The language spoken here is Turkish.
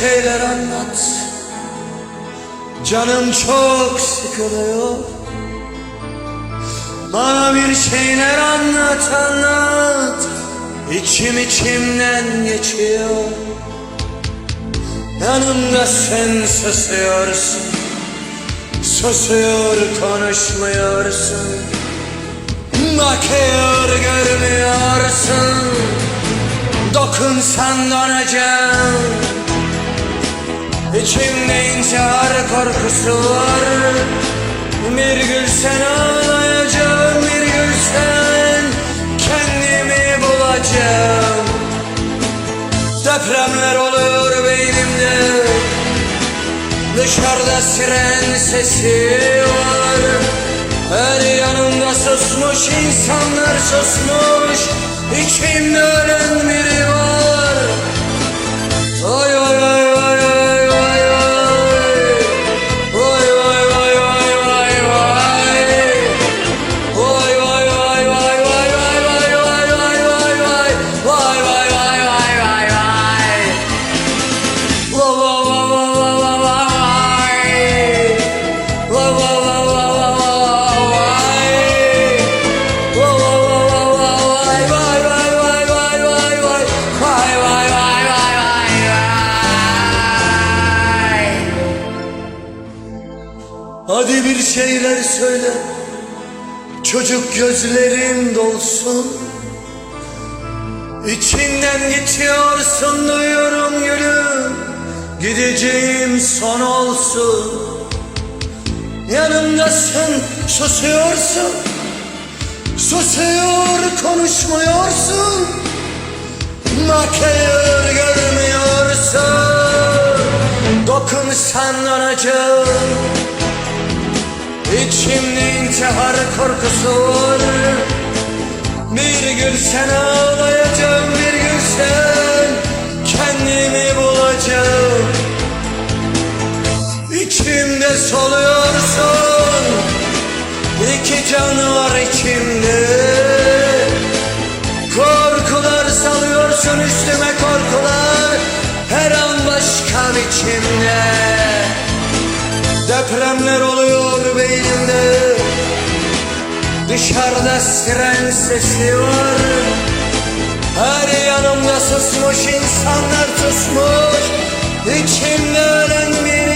şeyler anlat. Canım çok sıkılıyor. Bana bir şeyler anlat anlat. İçim içimden geçiyor. Yanımda sen susuyorsun. Susuyor konuşmuyorsun. Bakıyor görmüyorsun. Dokunsan donacağım İçimde intihar korkusu var. Bir gülsen ağlayacağım Bir gülsen kendimi bulacağım. Depremler oluyor beynimde. Dışarıda siren sesi var. Her yanımda susmuş insanlar susmuş. İçimde Hadi bir şeyler söyle. Çocuk gözlerin dolsun. İçinden geçiyorsun duyuyorum gülüm Gideceğim son olsun. Yanımdasın susuyorsun. Susuyor konuşmuyorsun. Bakıyor görmüyorsun. Dokunsan donacağım İçimde intihar korkusu var Bir gülsen ağlayacağım bir gülsen Kendimi bulacağım. İçimde soluyorsun İki can var içimde. Korkular salıyorsun üstüme korkular Her an başka biçimde Depremler oluyor beynimde. Dışarıda siren sesi var. Her yanımda susmuş insanlar susmuş. İçimde ölen var